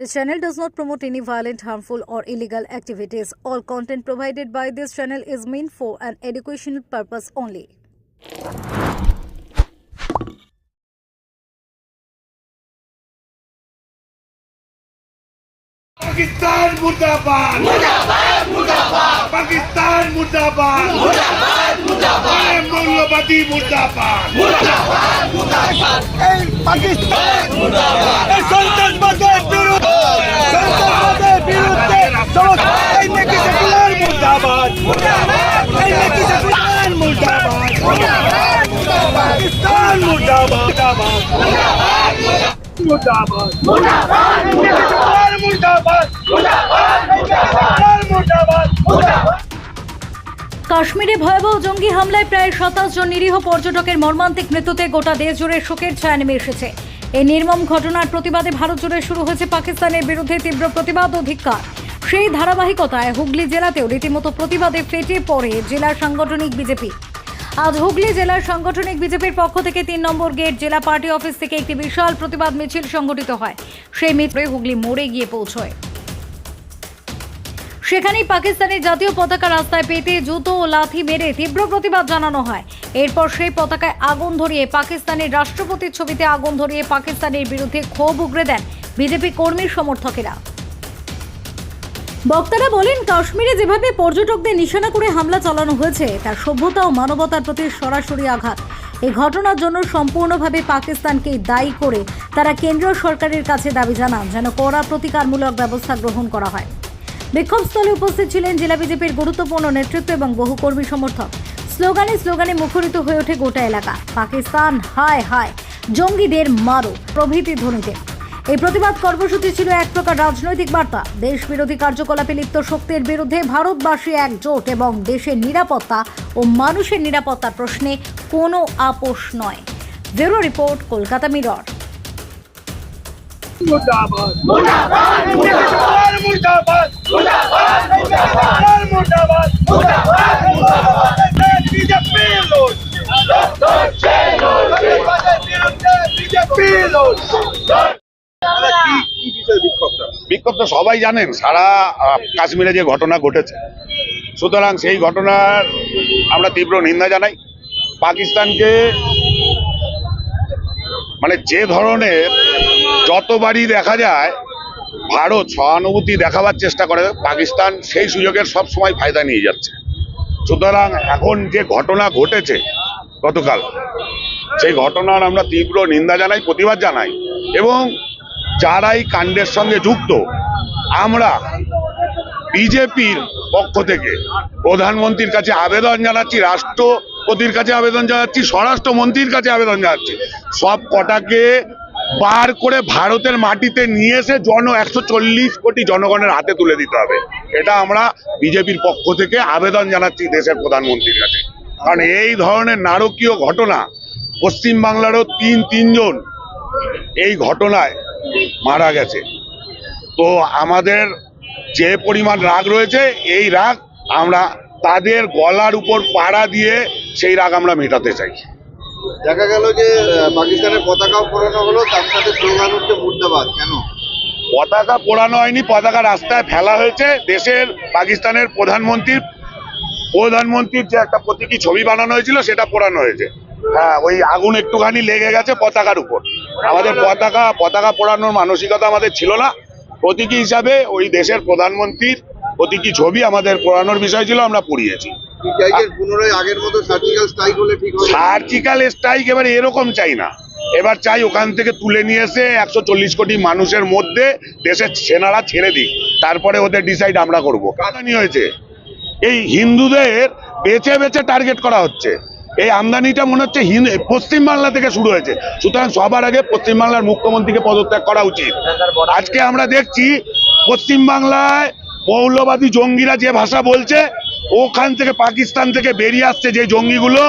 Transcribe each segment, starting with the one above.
This channel does not promote any violent, harmful, or illegal activities. All content provided by this channel is meant for an educational purpose only. Pakistan मुर्दाबाद मुर्दाबाद मुर्दाबाद पाकिस्तान मुर्दाबाद मुर्दाबाद মূল্যবাদী মুর্দাবাদ। এই পাকিস্তান। এই সন্ত্রাসবাদের বিরুদ্ধে। বিরুদ্ধে সমস্ত এই মুর্দাবাদ। মুর্দাবাদ পাকিস্তান মুর্দাবাদ। মুর্দাবাদ। মুর্দাবাদ মুর্দাবাদ। কাশ্মীরে ভয়াবহ জঙ্গি হামলায় প্রায় সাতাশ জন নিরীহ পর্যটকের মর্মান্তিক মৃত্যুতে গোটা দেশ জুড়ে শোকের ছায়া নেমে এসেছে। এই নির্মম ঘটনার প্রতিবাদে ভারত জুড়ে শুরু হয়েছে পাকিস্তানের বিরুদ্ধে তীব্র প্রতিবাদ ও ধিক্কার। সেই ধারাবাহিকতায় হুগলি জেলাতেও রীতিমতো প্রতিবাদে ফেটে পড়ে জেলার সাংগঠনিক বিজেপি। আজ হুগলি জেলার সাংগঠনিক বিজেপির পক্ষ থেকে তিন নম্বর গেট জেলা পার্টি অফিস থেকে একটি বিশাল প্রতিবাদ মিছিল সংগঠিত হয়। সেই মিত্রে হুগলি মোড়ে গিয়ে পৌঁছয়। সেখানেই পাকিস্তানের জাতীয় পতাকা রাস্তায় পেতে জুতো ও লাথি মেরে তীব্র প্রতিবাদ জানানো হয়। এরপর সেই পতাকায় আগুন ধরিয়ে পাকিস্তানের রাষ্ট্রপতির ছবিতে আগুন ধরিয়ে পাকিস্তানের বিরুদ্ধে ক্ষোভ উগরে দেন বিজেপি কর্মীর সমর্থকেরা। বক্তারা বলেন, কাশ্মীরে যেভাবে পর্যটকদের নিশানা করে হামলা চালানো হয়েছে, তার সভ্যতা ও মানবতার প্রতি সরাসরি আঘাত। এই ঘটনার জন্য সম্পূর্ণভাবে পাকিস্তানকে দায়ী করে তারা কেন্দ্রীয় সরকারের কাছে দাবি জানান, যেন কড়া প্রতিকারমূলক ব্যবস্থা গ্রহণ করা হয়। বিক্ষোভস্থলে উপস্থিত ছিলেন জেলা বিজেপির গুরুত্বপূর্ণ নেতৃত্ব এবং বহু কর্মী সমর্থক। স্লোগানে স্লোগানে মুখরিত হয়ে ওঠে গোটা এলাকা। পাকিস্তান, হায় হায়, জঙ্গিদের মারো প্রভৃতি ধ্বনিতে। এই প্রতিবাদ কর্মসূচি ছিল এক প্রকার রাজনৈতিক বার্তা। দেশ বিরোধী কার্যকলাপে লিপ্ত শক্তির বিরুদ্ধে ভারতবাসী একজোট এবং দেশের নিরাপত্তা ও মানুষের নিরাপত্তার প্রশ্নে কোনো আপোষ নয়। Bureau report, Kolkata mirror. বিক্ষোভ তো সবাই জানেন, সারা কাশ্মীরে যে ঘটনা ঘটেছে। সুতরাং সেই ঘটনার আমরা তীব্র নিন্দা জানাই। পাকিস্তানকে মানে যে ধরনের যতবারই দেখা যায়, ভারত সহানুভূতি দেখাবার চেষ্টা করে, পাকিস্তান সেই সুযোগের সব সময় ফায়দা নিয়ে যাচ্ছে। সুতরাং এখন যে ঘটনা ঘটেছে গতকাল, সেই ঘটনার আমরা তীব্র নিন্দা জানাই, প্রতিবাদ জানাই এবং যারা এই কাণ্ডের সঙ্গে যুক্ত, আমরা বিজেপির পক্ষ থেকে প্রধানমন্ত্রীর কাছে আবেদন জানাচ্ছি, রাষ্ট্রপতির কাছে আবেদন জানাচ্ছি, স্বরাষ্ট্রমন্ত্রীর কাছে আবেদন জানাচ্ছি। সব কটাকে বার করে ভারতের মাটিতে নিয়ে এসে জন একশো চল্লিশ কোটি জনগণের হাতে তুলে দিতে হবে। এটা আমরা বিজেপির পক্ষ থেকে আবেদন জানাচ্ছি দেশের প্রধানমন্ত্রীর কাছে। কারণ এই ধরনের নারকীয় ঘটনা পশ্চিমবাংলারও তিন তিনজন এই ঘটনায় মারা গেছে। তো আমাদের যে পরিমাণ রাগ রয়েছে এই রাগ আমরা তাদের গলার উপর পাড়া দিয়ে সেই রাগ আমরা মেটাতে চাই। দেখা গেল যে পাকিস্তানের পতাকাও পরানো হলো তার সাথে স্লোগান হচ্ছে মুর্দাবাদ। কেন? পতাকা পোড়ানো হয়নি পতাকা রাস্তায় ফেলা হয়েছে। দেশের পাকিস্তানের প্রধানমন্ত্রীর প্রধানমন্ত্রীর যে একটা প্রতীকী ছবি বানানো হয়েছিল সেটা পোড়ানো হয়েছে। হ্যাঁ ওই আগুন একটুখানি লেগে গেছে পতাকার উপর। আমাদের পতাকা পতাকা পোড়ানোর মানসিকতা আমাদের ছিল না। প্রতীকী হিসাবে ওই দেশের প্রধানমন্ত্রীর প্রতীকী ছবি আমাদের পোড়ানোর বিষয় ছিল আমরা পুড়িয়েছি। পুনরায় আগের মতো সার্জিক্যাল স্ট্রাইক হলে ঠিক সার্জিক্যাল স্ট্রাইক এবার এরকম চাই না। এবার চাই ওখান থেকে তুলে নিয়ে এসে একশো চল্লিশ কোটি মানুষের মধ্যে দেশের সেনারা ছেড়ে দিক। তারপরে ওদের ডিসাইড আমরা করব। কাদানি হয়েছে। এই হিন্দুদের বেছে বেছে টার্গেট করা হচ্ছে। এই আমদানিটা মনে হচ্ছে পশ্চিম পশ্চিমবাংলা থেকে শুরু হয়েছে। সুতরাং সবার আগে পশ্চিমবাংলার মুখ্যমন্ত্রীকে পদত্যাগ করা উচিত। আজকে আমরা দেখছি পশ্চিমবাংলায় মৌলবাদী জঙ্গিরা যে ভাষা বলছে, ওখান থেকে পাকিস্তান থেকে বেরিয়ে আসছে যে জঙ্গিগুলো,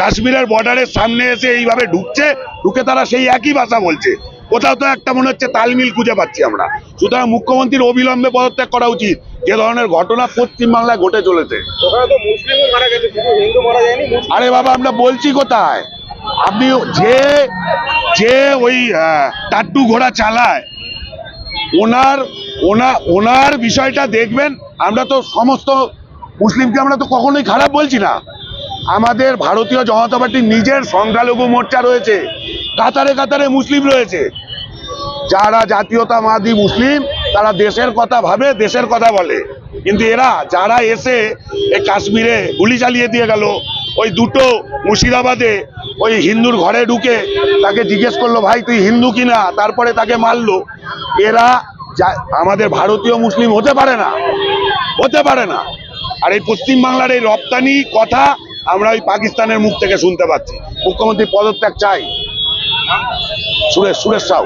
কাশ্মীরের বর্ডারের সামনে এসে এইভাবে ঢুকছে, ঢুকে তারা সেই একই ভাষা বলছে। কোথাও তো একটা মনে হচ্ছে তালমিল খুঁজে পাচ্ছি আমরা। সুতরাং মুখ্যমন্ত্রীর অবিলম্বে পদত্যাগ করা উচিত। যে ধরনের ঘটনা পশ্চিমবাংলায় ঘটে চলেছে। আরে বাবা আমরা বলছি কোথায়? আপনি যে যে ওই টাট্টু ঘোড়া চালায় ওনার ওনা ওনার বিষয়টা দেখবেন আমরা তো সমস্ত মুসলিমকে আমরা তো কখনোই খারাপ বলছি না। আমাদের ভারতীয় জনতা পার্টির নিজের সংখ্যালঘু মোর্চা রয়েছে। কাতারে কাতারে মুসলিম রয়েছে। যারা জাতীয়তাবাদী মুসলিম, তারা দেশের কথা ভাবে, দেশের কথা বলে। কিন্তু এরা, যারা এসে এই কাশ্মীরে গুলি চালিয়ে দিয়ে গেল, ওই দুটো মুর্শিদাবাদে ওই হিন্দুর ঘরে ঢুকে তাকে জিজ্ঞেস করল, ভাই, তুই হিন্দু কিনা? তারপরে তাকে মারলো। এরা আমাদের ভারতীয় মুসলিম হতে পারে না, হতে পারে না। আর এই পশ্চিমবাংলার এই রপ্তানি কথা আমরা ওই পাকিস্তানের মুখ থেকে শুনতে পাচ্ছি মুখ্যমন্ত্রী পদত্যাগ চাই Suresh Sau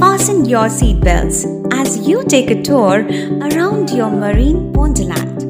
Fasten your seatbelts as you take a tour around your marine wonderland.